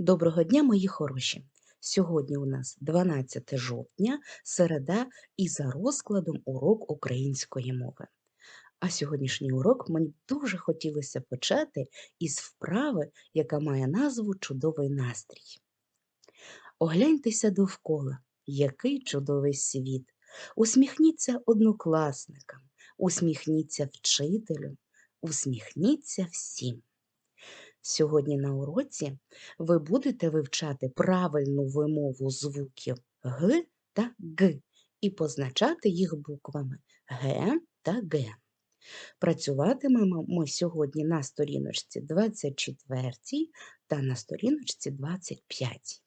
Доброго дня, мої хороші! Сьогодні у нас 12 жовтня, середа, і за розкладом урок української мови. А сьогоднішній урок мені дуже хотілося почати із вправи, яка має назву Чудовий настрій. Огляньтеся довкола, який чудовий світ. Усміхніться однокласникам, усміхніться вчителю, усміхніться всім. Сьогодні на уроці ви будете вивчати правильну вимову звуків Г та Г і позначати їх буквами Г та Г. Працюватимемо ми сьогодні на сторіночці 24 та на сторіночці 25.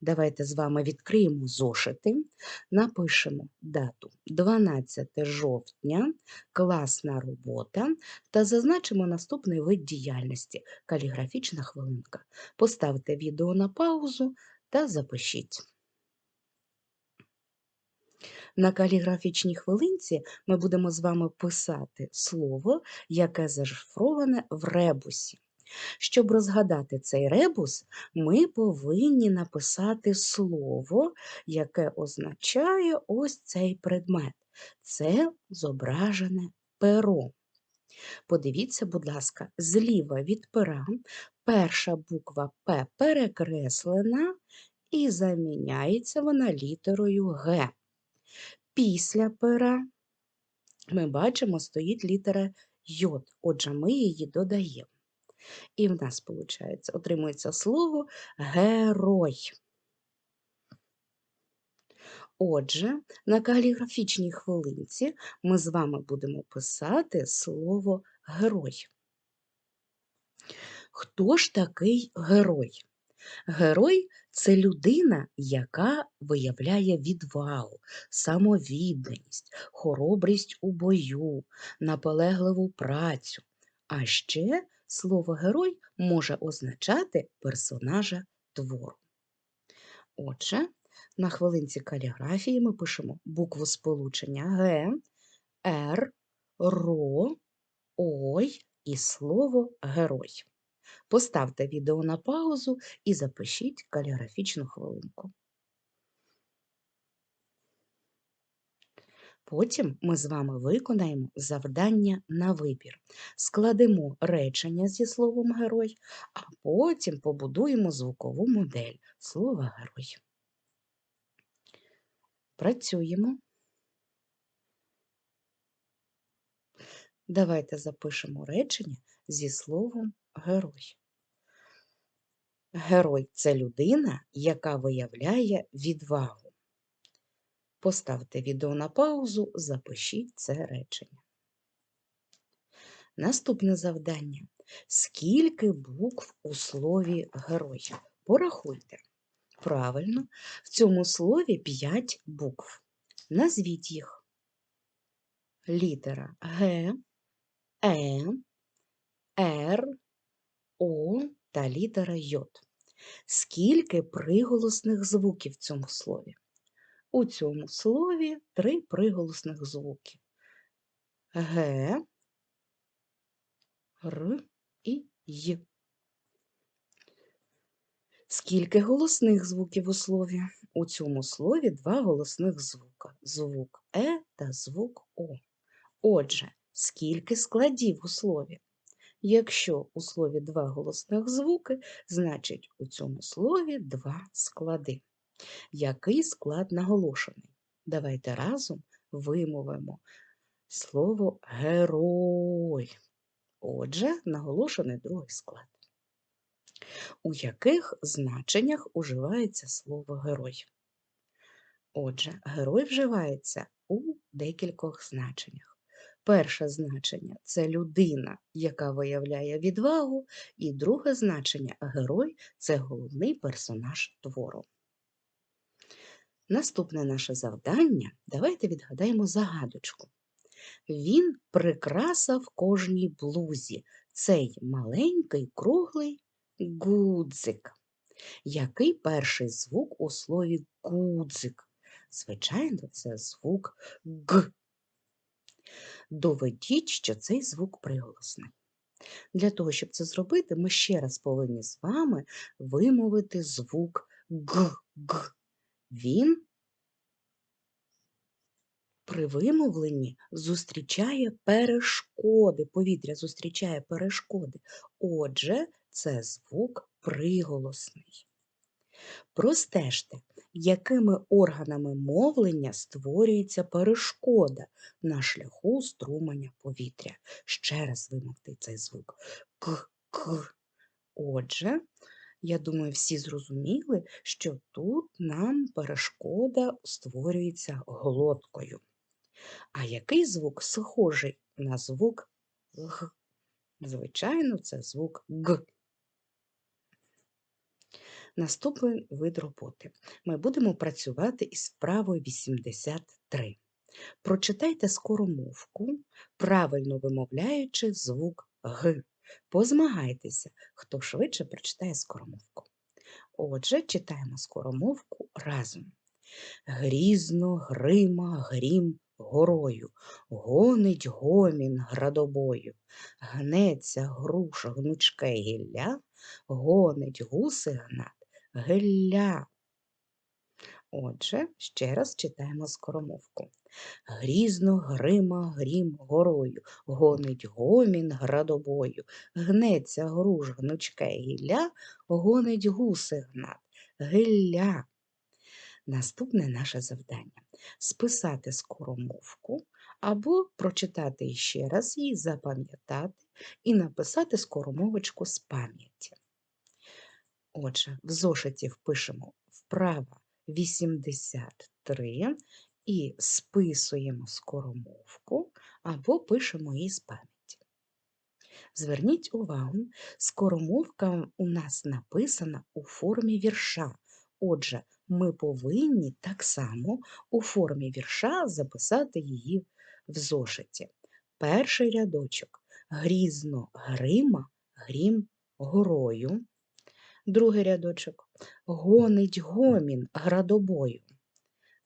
Давайте з вами відкриємо зошити, напишемо дату 12 жовтня, класна робота та зазначимо наступний вид діяльності каліграфічна хвилинка. Поставте відео на паузу та запишіть. На каліграфічній хвилинці ми будемо з вами писати слово, яке зашифроване в ребусі. Щоб розгадати цей ребус, ми повинні написати слово, яке означає ось цей предмет. Це зображене перо. Подивіться, будь ласка, зліва від пера перша буква П перекреслена і заміняється вона літерою Г. Після пера ми бачимо, стоїть літера Й, отже, ми її додаємо. І в нас, виходить, отримується слово герой. Отже, на каліграфічній хвилинці ми з вами будемо писати слово герой. Хто ж такий герой? Герой це людина, яка виявляє відвагу, самовідданість, хоробрість у бою, наполегливу працю, а ще Слово герой може означати персонажа твору. Отже, на хвилинці каліграфії ми пишемо букву сполучення Г, Р, РО, Ой і слово герой. Поставте відео на паузу і запишіть каліграфічну хвилинку. Потім ми з вами виконаємо завдання на вибір, складемо речення зі словом герой, а потім побудуємо звукову модель слова герой. Працюємо. Давайте запишемо речення зі словом герой. Герой це людина, яка виявляє відвагу. Поставте відео на паузу, запишіть це речення. Наступне завдання. Скільки букв у слові герой? Порахуйте. Правильно, в цьому слові 5 букв. Назвіть їх. Літера Г, Е, Р, О та літера Й. Скільки приголосних звуків в цьому слові? У цьому слові три приголосних звуки Г, Р і Й. Скільки голосних звуків у слові? У цьому слові два голосних звука звук Е та звук О. Отже, скільки складів у слові? Якщо у слові два голосних звуки, значить у цьому слові два склади. Який склад наголошений? Давайте разом вимовимо слово герой. Отже, наголошений другий склад. У яких значеннях уживається слово герой? Отже, герой вживається у декількох значеннях. Перше значення це людина, яка виявляє відвагу, і друге значення герой це головний персонаж твору. Наступне наше завдання давайте відгадаємо загадочку. Він прикраса в кожній блузі, цей маленький круглий гудзик. Який перший звук у слові гудзик? Звичайно, це звук Г. Доведіть, що цей звук приголосний. Для того, щоб це зробити, ми ще раз повинні з вами вимовити звук г. г. Він при вимовленні зустрічає перешкоди. Повітря зустрічає перешкоди. Отже, це звук приголосний. Простежте, якими органами мовлення створюється перешкода на шляху струмання повітря. Ще раз вимовте цей звук. К, к. Отже, я думаю, всі зрозуміли, що тут нам перешкода створюється глоткою. А який звук схожий на звук г? Звичайно, це звук г. Наступний вид роботи. Ми будемо працювати із вправою 83. Прочитайте скоромовку, правильно вимовляючи звук Г. Позмагайтеся, хто швидше прочитає скоромовку. Отже, читаємо скоромовку разом. Грізно, грима, грім горою, гонить гомін градобою, гнеться груша гнучке гілля, гонить гуси гнат гилля. Отже, ще раз читаємо скоромовку. Грізно грима грім горою, гонить гомін градобою, гнеться груш гнучке гілля, гонить гуси гнат, гилля. Наступне наше завдання списати скоромовку або прочитати ще раз її, запам'ятати і написати скоромовочку з пам'яті. Отже, в зошиті впишемо вправа 83 і списуємо скоромовку або пишемо її з пам'яті. Зверніть увагу, скоромовка у нас написана у формі вірша. Отже, ми повинні так само у формі вірша записати її в зошиті. Перший рядочок грізно грима, грім горою. Другий рядочок гонить гомін градобою.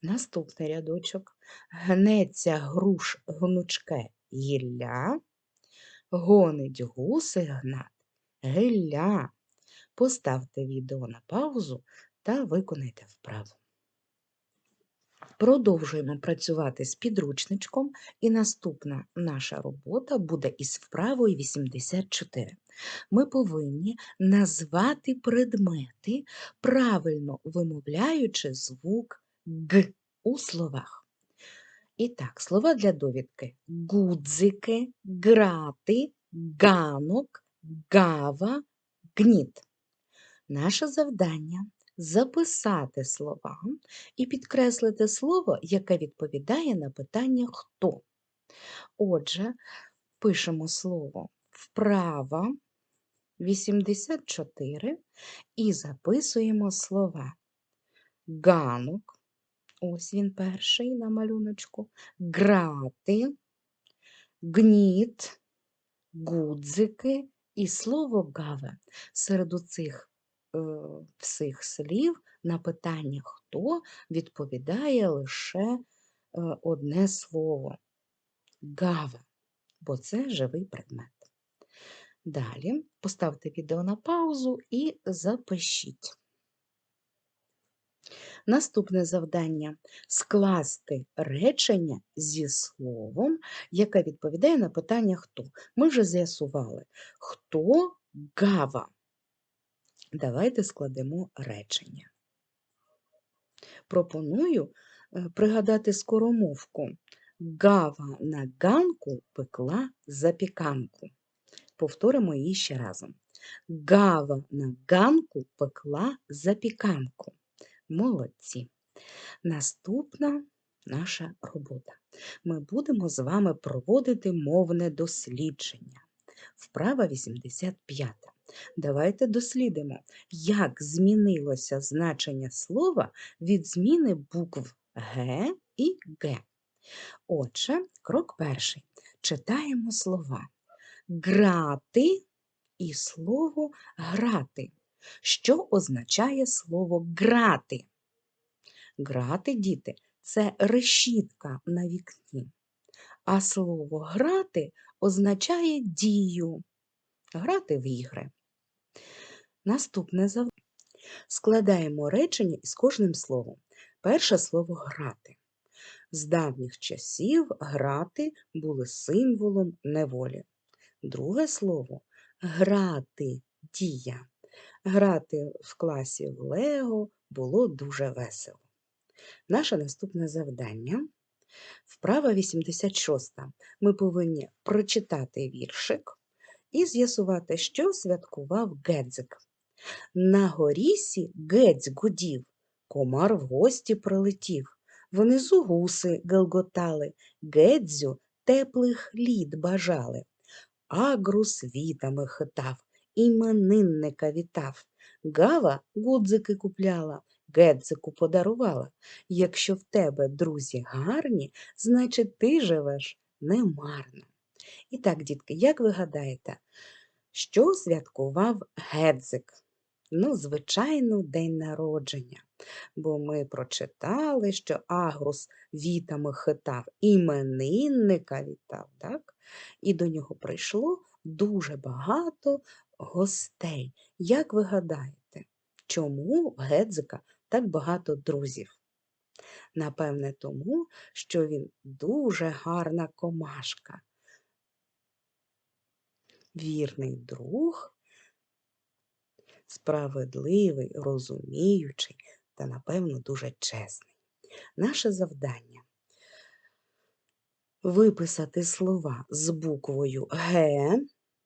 Наступний рядочок гнеться груш гнучке гілля, гонить гуси гнат гилля. Поставте відео на паузу та виконайте вправу. Продовжуємо працювати з підручничком, і наступна наша робота буде із вправою 84. Ми повинні назвати предмети, правильно вимовляючи звук Г у словах. І так, слова для довідки: гудзики, грати, ганок, гава, гніт. Наше завдання записати слова і підкреслити слово, яке відповідає на питання хто. Отже, пишемо слово вправа 84 і записуємо слова ганок, ось він перший на малюночку, грати, гніт, гудзики і слово гаве. Серед цих е, всіх слів на питання хто відповідає лише е, одне слово гаве, бо це живий предмет. Далі поставте відео на паузу і запишіть. Наступне завдання скласти речення зі словом, яке відповідає на питання хто. Ми вже з'ясували, хто гава. Давайте складемо речення. Пропоную е, пригадати скоромовку. Гава на ганку пекла запіканку. Повторимо її ще разом. Гава на ганку пекла запіканку. Молодці. Наступна наша робота. Ми будемо з вами проводити мовне дослідження. Вправа 85. Давайте дослідимо, як змінилося значення слова від зміни букв Г і Г. Отже, крок перший. Читаємо слова грати і слово грати. Що означає слово грати? Грати, діти, це решітка на вікні. А слово грати означає дію. грати в ігри. Наступне завдання. Складаємо речення із кожним словом. Перше слово грати. З давніх часів грати були символом неволі. Друге слово грати дія. Грати в класі в Лего було дуже весело. Наше наступне завдання. Вправа 86. Ми повинні прочитати віршик і з'ясувати, що святкував Гедзик. На горісі Гець гудів, комар в гості прилетів. Внизу гуси гелготали, Гедзю теплих літ бажали. Агрус вітами хитав, іменинника вітав. Гава гудзики купляла, Гедзику подарувала. Якщо в тебе друзі гарні, значить ти живеш немарно. І так, дітки, як ви гадаєте, що святкував Гедзик? Ну, звичайно, день народження, бо ми прочитали, що Агрус вітами хитав, іменинника вітав, так? і до нього прийшло дуже багато гостей. Як ви гадаєте, чому в Гедзика так багато друзів? Напевне, тому, що він дуже гарна комашка. Вірний друг, справедливий, розуміючий та, напевно, дуже чесний. Наше завдання виписати слова з буквою Г,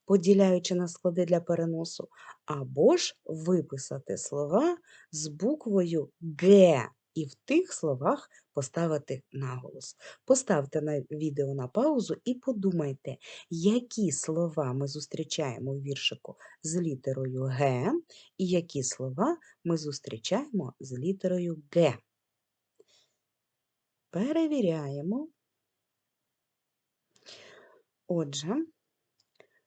поділяючи на склади для переносу, або ж виписати слова з буквою Г і в тих словах поставити наголос. Поставте на відео на паузу і подумайте, які слова ми зустрічаємо в віршику з літерою Г, і які слова ми зустрічаємо з літерою Г. Перевіряємо. Отже,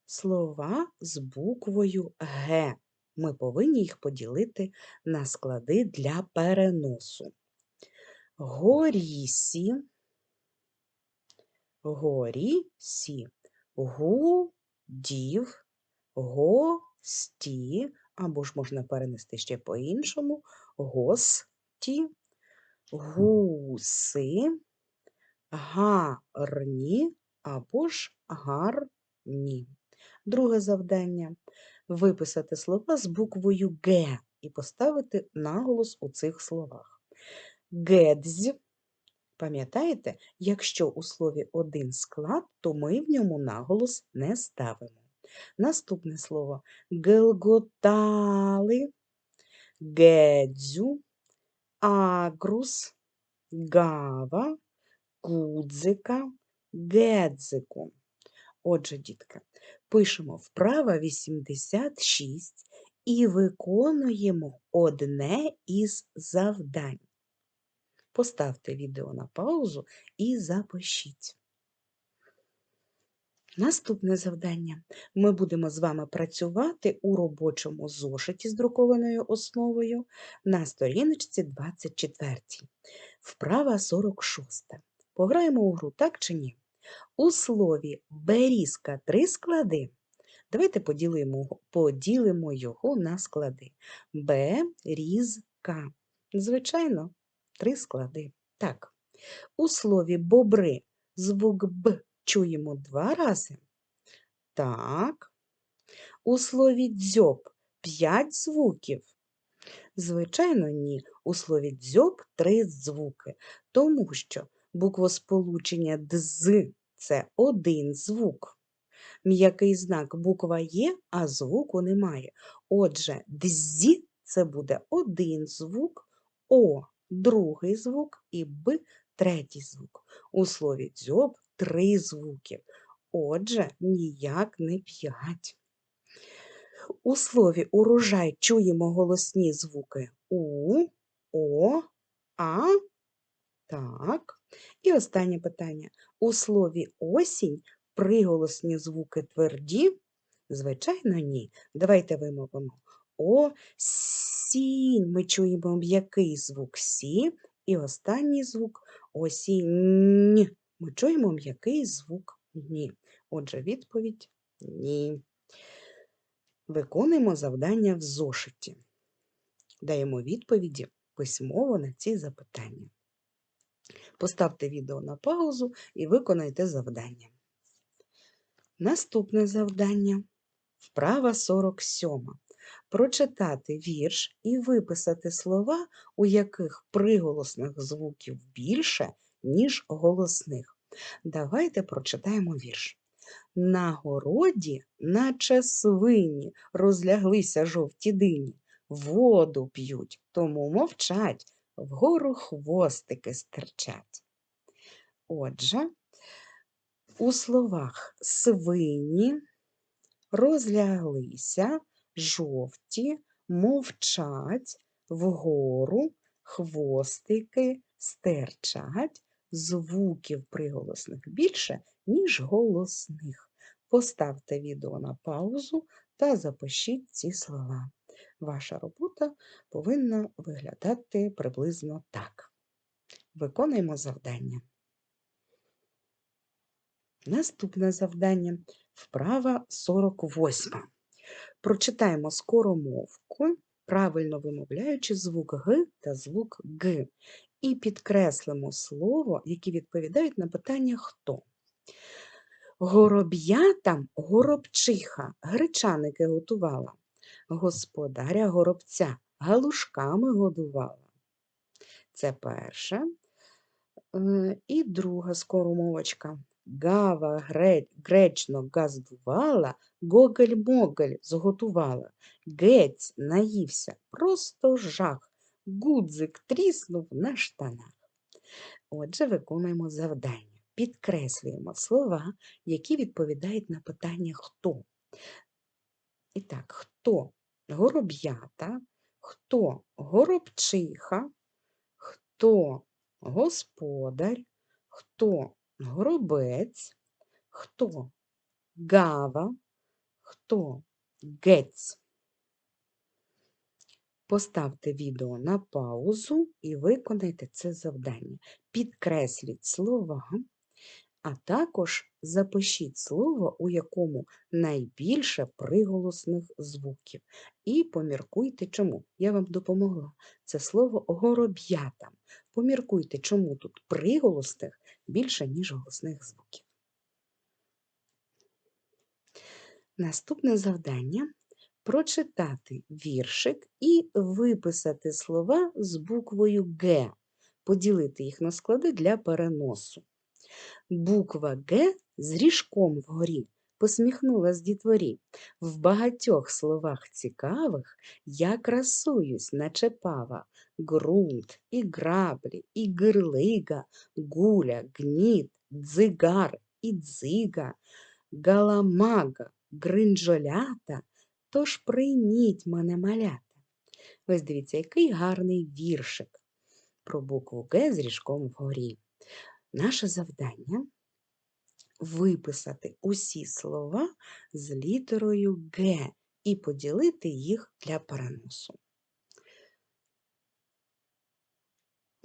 слова з буквою Г. Ми повинні їх поділити на склади для переносу. Горісі, горісі, гудів, гості, або ж можна перенести ще по-іншому, гості, гуси, гарні. Або ж гарні. Друге завдання. Виписати слова з буквою Г і поставити наголос у цих словах. Гедзь. Пам'ятаєте, якщо у слові один склад, то ми в ньому наголос не ставимо. Наступне слово гелготали, гедзю, агрус, гава, гудзика, гедзику. Отже, дітки, пишемо вправа 86 і виконуємо одне із завдань. Поставте відео на паузу і запишіть. Наступне завдання. Ми будемо з вами працювати у робочому зошиті з друкованою основою на сторіночці 24. Вправа 46. Пограємо у гру, так чи ні? У слові берізка три склади. Давайте поділимо, поділимо його на склади. Берізка. Звичайно, три склади. Так. У слові бобри звук Б чуємо два рази. Так. У слові дзьоб п'ять звуків. Звичайно, ні. У слові дзьоб три звуки, тому що буквосполучення дз це один звук. М'який знак буква є, а звуку немає. Отже, дзі це буде один звук, О другий звук і Б третій звук. У слові дзьоб три звуки. Отже, ніяк не п'ять. У слові урожай чуємо голосні звуки У, О, А. Так. І останнє питання. У слові осінь приголосні звуки тверді? Звичайно, ні. Давайте вимовимо осінь. Ми чуємо м'який звук Сі, і останній звук осінь. Ми чуємо м'який звук Ні. Отже, відповідь ні. Виконуємо завдання в зошиті. Даємо відповіді письмово на ці запитання. Поставте відео на паузу і виконайте завдання. Наступне завдання. Вправа 47. Прочитати вірш і виписати слова, у яких приголосних звуків більше, ніж голосних. Давайте прочитаємо вірш. На городі, наче свині, розляглися жовті дині, воду п'ють, тому мовчать, вгору хвостики стирчать. Отже, у словах свині розляглися, жовті, мовчать, вгору, хвостики стирчать, звуків приголосних більше, ніж голосних. Поставте відео на паузу та запишіть ці слова. Ваша робота повинна виглядати приблизно так. Виконуємо завдання. Наступне завдання вправа 48. Прочитаємо скоромовку, правильно вимовляючи звук Г та звук Г, і підкреслимо слово, які відповідають на питання хто. Гороб'ятам горобчиха гречаники готувала, господаря горобця галушками годувала. Це перше. Е, І друга скоромовочка. Гава гречно газдувала, гоголь-моголь зготувала. Гець наївся, просто жах. Гудзик тріснув на штанах. Отже, виконуємо завдання. Підкреслюємо слова, які відповідають на питання хто. І так, хто гороб'ята, хто горобчиха, хто господар, хто горобець, хто гава, хто гець. Поставте відео на паузу і виконайте це завдання. Підкресліть слова, а також запишіть слово, у якому найбільше приголосних звуків. І поміркуйте, чому. Я вам допомогла. Це слово гороб'ятам. Поміркуйте, чому тут приголосних більше, ніж голосних звуків. Наступне завдання прочитати віршик і виписати слова з буквою Г, поділити їх на склади для переносу. Буква Г з ріжком вгорі посміхнулась дітворі. В багатьох словах цікавих я красуюсь, наче пава, ґрунт, і граблі, і гирлига, гуля, гніт, дзигар і дзига, галамага, гринджолята, тож прийміть мене малята. Ось дивіться, який гарний віршик про букву Г з ріжком вгорі. Наше завдання виписати усі слова з літерою Г і поділити їх для переносу.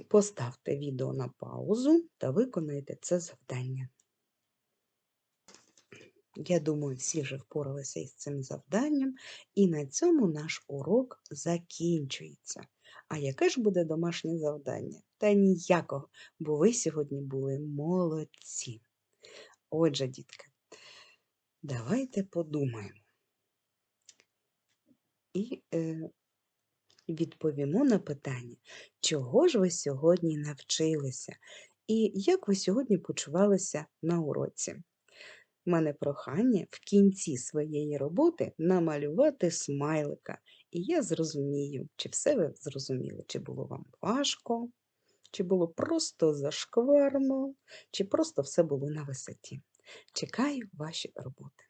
Поставте відео на паузу та виконайте це завдання. Я думаю, всі вже впоралися із цим завданням, і на цьому наш урок закінчується. А яке ж буде домашнє завдання? Та ніякого, бо ви сьогодні були молодці. Отже, дітки, давайте подумаємо. І е, відповімо на питання, чого ж ви сьогодні навчилися, і як ви сьогодні почувалися на уроці. У мене прохання в кінці своєї роботи намалювати смайлика, і я зрозумію, чи все ви зрозуміли, чи було вам важко, чи було просто зашкварно, чи просто все було на висоті. Чекаю ваші роботи.